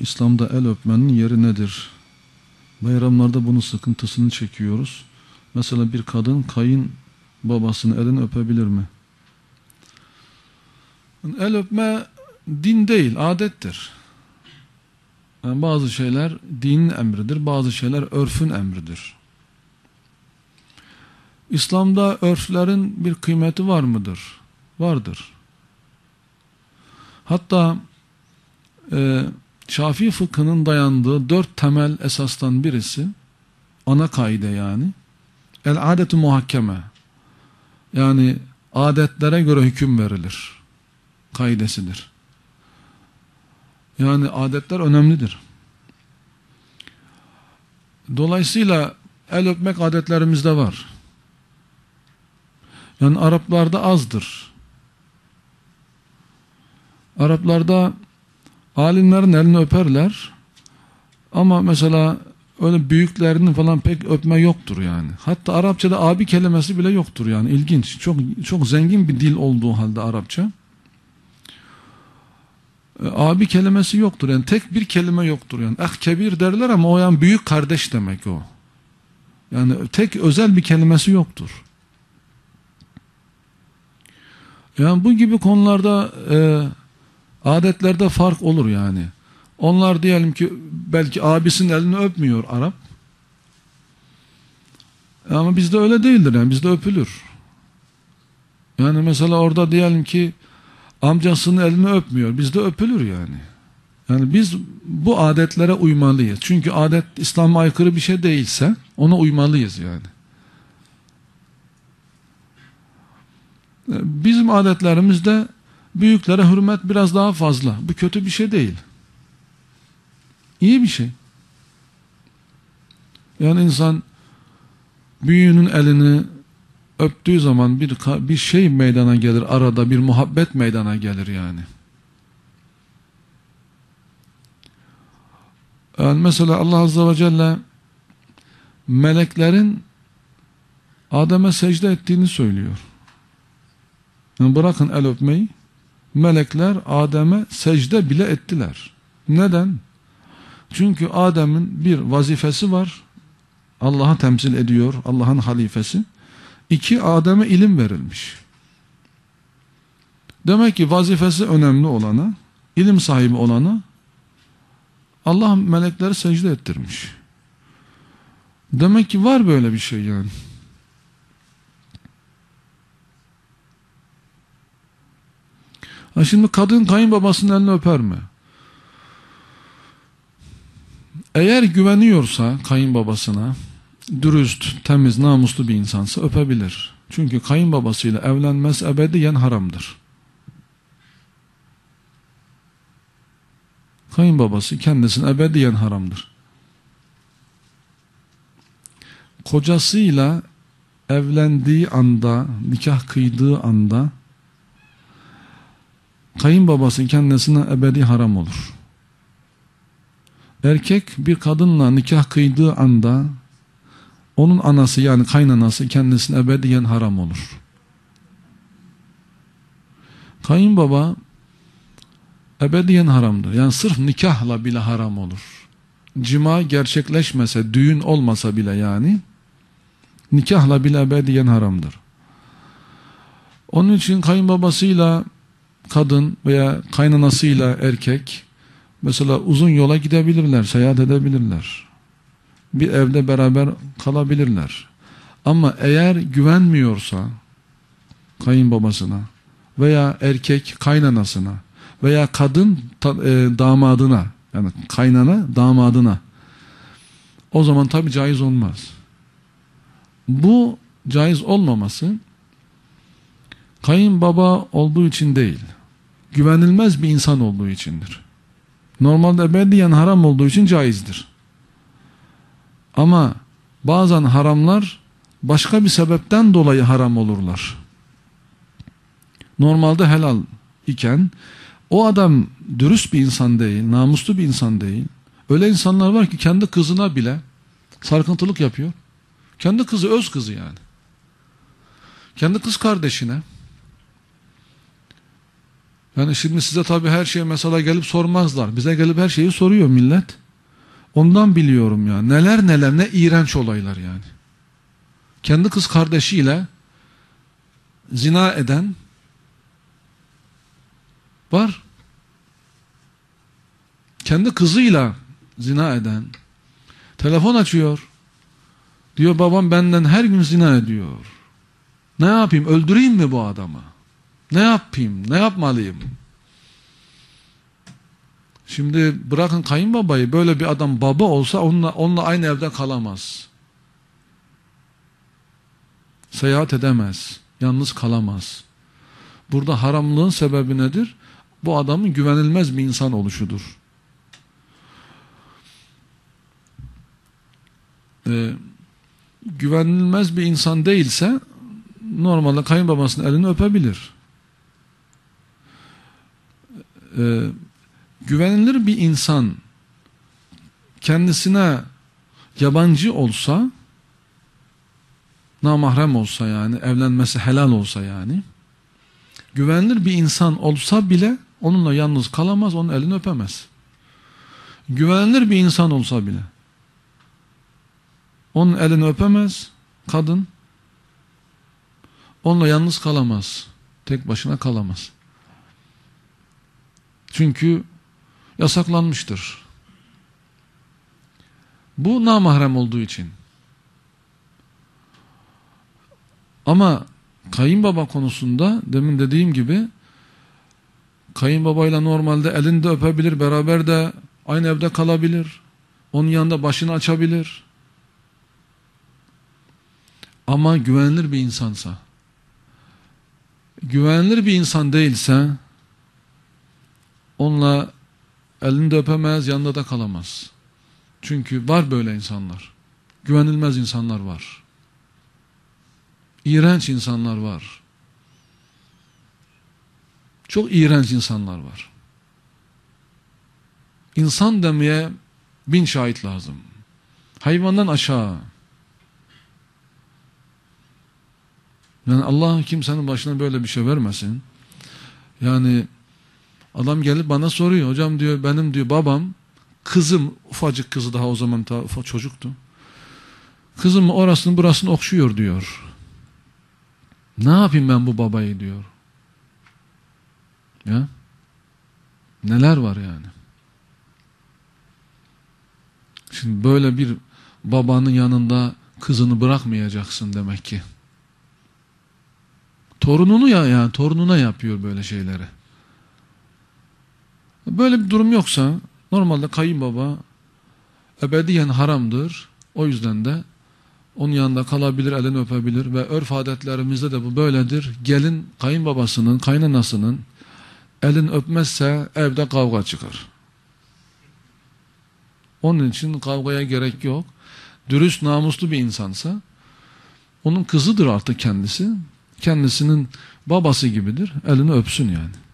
İslam'da el öpmenin yeri nedir? Bayramlarda bunun sıkıntısını çekiyoruz. Mesela bir kadın kayın babasının elini öpebilir mi? El öpme din değil, adettir. Yani bazı şeyler dinin emridir, bazı şeyler örfün emridir. İslam'da örflerin bir kıymeti var mıdır? Vardır. Hatta e, Şafii fıkhının dayandığı dört temel esastan birisi, ana kaide yani, el adetu muhakkeme, yani adetlere göre hüküm verilir, kaidesidir. Yani adetler önemlidir. Dolayısıyla el öpmek adetlerimizde var. Yani Araplarda azdır. Araplarda alimlerin elini öperler ama mesela öyle büyüklerinin falan pek öpme yoktur yani. Hatta Arapçada abi kelimesi bile yoktur yani ilginç. Çok çok zengin bir dil olduğu halde Arapça. E, abi kelimesi yoktur yani tek bir kelime yoktur yani. Ah kebir derler ama o yani büyük kardeş demek o. Yani tek özel bir kelimesi yoktur. Yani bu gibi konularda e, adetlerde fark olur yani. Onlar diyelim ki belki abisinin elini öpmüyor Arap. Ama bizde öyle değildir yani bizde öpülür. Yani mesela orada diyelim ki amcasının elini öpmüyor. Bizde öpülür yani. Yani biz bu adetlere uymalıyız. Çünkü adet İslam'a aykırı bir şey değilse ona uymalıyız yani. Bizim adetlerimizde büyüklere hürmet biraz daha fazla. Bu kötü bir şey değil. İyi bir şey. Yani insan büyüğünün elini öptüğü zaman bir bir şey meydana gelir arada bir muhabbet meydana gelir yani. Yani mesela Allah Azze ve Celle meleklerin Adem'e secde ettiğini söylüyor. Yani bırakın el öpmeyi melekler Adem'e secde bile ettiler. Neden? Çünkü Adem'in bir vazifesi var. Allah'ı temsil ediyor. Allah'ın halifesi. İki, Adem'e ilim verilmiş. Demek ki vazifesi önemli olana, ilim sahibi olana Allah melekleri secde ettirmiş. Demek ki var böyle bir şey yani. Ha şimdi kadın kayınbabasının elini öper mi? Eğer güveniyorsa kayınbabasına, dürüst, temiz, namuslu bir insansa öpebilir. Çünkü kayınbabasıyla evlenmez ebediyen haramdır. Kayınbabası kendisine ebediyen haramdır. Kocasıyla evlendiği anda, nikah kıydığı anda kayınbabası kendisine ebedi haram olur. Erkek bir kadınla nikah kıydığı anda onun anası yani kaynanası kendisine ebediyen haram olur. Kayınbaba ebediyen haramdır. Yani sırf nikahla bile haram olur. Cima gerçekleşmese, düğün olmasa bile yani nikahla bile ebediyen haramdır. Onun için kayınbabasıyla kadın veya kaynanasıyla erkek mesela uzun yola gidebilirler, seyahat edebilirler. Bir evde beraber kalabilirler. Ama eğer güvenmiyorsa kayınbabasına veya erkek kaynanasına veya kadın e, damadına yani kaynana damadına o zaman tabi caiz olmaz. Bu caiz olmaması kayınbaba olduğu için değil güvenilmez bir insan olduğu içindir. Normalde ebediyen haram olduğu için caizdir. Ama bazen haramlar başka bir sebepten dolayı haram olurlar. Normalde helal iken o adam dürüst bir insan değil, namuslu bir insan değil. Öyle insanlar var ki kendi kızına bile sarkıntılık yapıyor. Kendi kızı öz kızı yani. Kendi kız kardeşine Yani şimdi size tabii her şeye mesela gelip sormazlar. Bize gelip her şeyi soruyor millet. Ondan biliyorum ya. Neler neler ne iğrenç olaylar yani. Kendi kız kardeşiyle zina eden var. Kendi kızıyla zina eden telefon açıyor. Diyor babam benden her gün zina ediyor. Ne yapayım? Öldüreyim mi bu adamı? Ne yapayım? Ne yapmalıyım? Şimdi bırakın kayınbabayı böyle bir adam baba olsa onunla, onunla aynı evde kalamaz. Seyahat edemez. Yalnız kalamaz. Burada haramlığın sebebi nedir? Bu adamın güvenilmez bir insan oluşudur. Ee, güvenilmez bir insan değilse normalde kayınbabasının elini öpebilir. Ee, güvenilir bir insan kendisine yabancı olsa namahrem olsa yani evlenmesi helal olsa yani güvenilir bir insan olsa bile onunla yalnız kalamaz onun elini öpemez. Güvenilir bir insan olsa bile onun elini öpemez kadın onunla yalnız kalamaz. Tek başına kalamaz. Çünkü yasaklanmıştır. Bu namahrem olduğu için. Ama kayınbaba konusunda demin dediğim gibi kayınbabayla normalde elinde öpebilir, beraber de aynı evde kalabilir. Onun yanında başını açabilir. Ama güvenilir bir insansa güvenilir bir insan değilse onunla elini de öpemez, yanında da kalamaz. Çünkü var böyle insanlar. Güvenilmez insanlar var. İğrenç insanlar var. Çok iğrenç insanlar var. İnsan demeye bin şahit lazım. Hayvandan aşağı. Yani Allah kimsenin başına böyle bir şey vermesin. Yani adam gelip bana soruyor. Hocam diyor benim diyor babam kızım ufacık kızı daha o zaman daha ufak çocuktu. Kızım orasını burasını okşuyor diyor. Ne yapayım ben bu babayı diyor. Ya. Neler var yani. Şimdi böyle bir babanın yanında kızını bırakmayacaksın demek ki. Torununu ya yani torununa yapıyor böyle şeyleri. Böyle bir durum yoksa normalde kayınbaba ebediyen haramdır. O yüzden de onun yanında kalabilir, elini öpebilir ve örf adetlerimizde de bu böyledir. Gelin kayınbabasının, kaynanasının elini öpmezse evde kavga çıkar. Onun için kavgaya gerek yok. Dürüst, namuslu bir insansa onun kızıdır artık kendisi kendisinin babası gibidir. Elini öpsün yani.